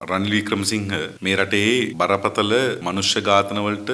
රනිල් වික්‍රමසිංහ මේ රටේ බරපතල මනුෂ්‍ය ඝාතනවලට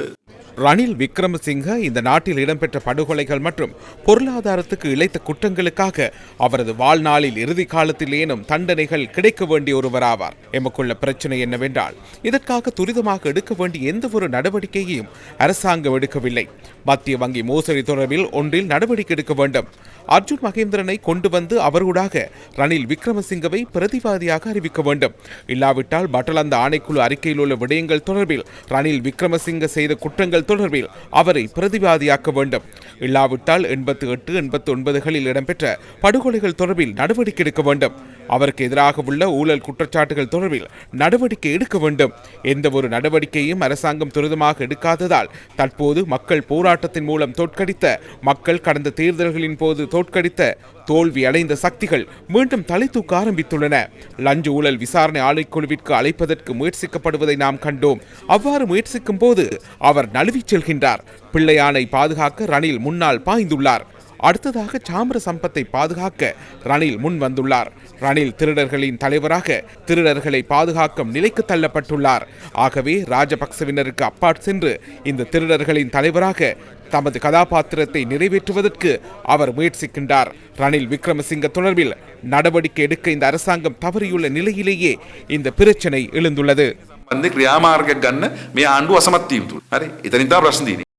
ரணில் விக்ரமசிங்க இந்த நாட்டில் இடம்பெற்ற படுகொலைகள் மற்றும் பொருளாதாரத்துக்கு இழைத்த குற்றங்களுக்காக அவரது வாழ்நாளில் இறுதி காலத்திலேனும் தண்டனைகள் கிடைக்க வேண்டிய ஒருவராவார். எமக்குள்ள பிரச்சனை என்னவென்றால் இதற்காக துரிதமாக எடுக்க வேண்டிய எந்த ஒரு நடவடிக்கையையும் அரசாங்கம் எடுக்கவில்லை. மத்திய வங்கி மோசடி தொடர்பில் ஒன்றில் நடவடிக்கை எடுக்க வேண்டும். அர்ஜுன் மகேந்திரனை கொண்டு வந்து அவரூடாக ரணில் விக்ரமசிங்கவை பிரதிவாதியாக அறிவிக்க வேண்டும். இல்லாவிட்டால் பட்டலந்த ஆணைக்குழு அறிக்கையில் உள்ள விடயங்கள் தொடர்பில் ரணில் விக்ரமசிங்க செய்த குற்றங்கள் தொடர்பில் அவரை பிரதிவாதியாக்க வேண்டும். இல்லாவிட்டால் எண்பத்தி எட்டு எண்பத்தி ஒன்பதுகளில் இடம்பெற்ற படுகொலைகள் தொடர்பில் நடவடிக்கை எடுக்க வேண்டும். அவருக்கு எதிராக உள்ள ஊழல் குற்றச்சாட்டுகள் தொடர்பில் நடவடிக்கை எடுக்க வேண்டும். எந்த ஒரு நடவடிக்கையும் அரசாங்கம் துரிதமாக எடுக்காததால் தற்போது மக்கள் போராட்டத்தின் மூலம் தோற்கடித்த மக்கள் கடந்த தேர்தல்களின் போது தோற்கடித்த தோல்வி அடைந்த சக்திகள் மீண்டும் தலை தூக்க ஆரம்பித்துள்ளன. லஞ்ச ஊழல் விசாரணை ஆணைக்குழுவிற்கு அழைப்பதற்கு முயற்சிக்கப்படுவதை நாம் கண்டோம். அவ்வாறு முயற்சிக்கும் போது அவர் தழுவிச் செல்கின்றார். பிள்ளையானை பாதுகாக்க ரணில் முன்னால் பாய்ந்துள்ளார். அடுத்ததாக சாமர சம்பத்தை பாதுகாக்க ரணில் முன் வந்துள்ளார். ரணில் திருடர்களின் தலைவராக திருடர்களை பாதுகாக்கும் நிலைக்கு தள்ளப்பட்டுள்ளார். ஆகவே ராஜபக்சவினருக்கு அப்பாற் சென்று இந்த திருடர்களின் தலைவராக தமது கதாபாத்திரத்தை நிறைவேற்றுவதற்கு அவர் முயற்சிக்கின்றார். ரணில் விக்ரமசிங்க தொடர்பில் நடவடிக்கை எடுக்க இந்த அரசாங்கம் தவறியுள்ள நிலையிலேயே இந்த பிரச்சனை எழுந்துள்ளது. බන්ධ ක්‍රියාමාර්ගයක් ගන්න මේ ආණ්ඩුව අසමත් වීම තුළ. හරි. එතනින් තමයි ප්‍රශ්න තියෙන්නේ.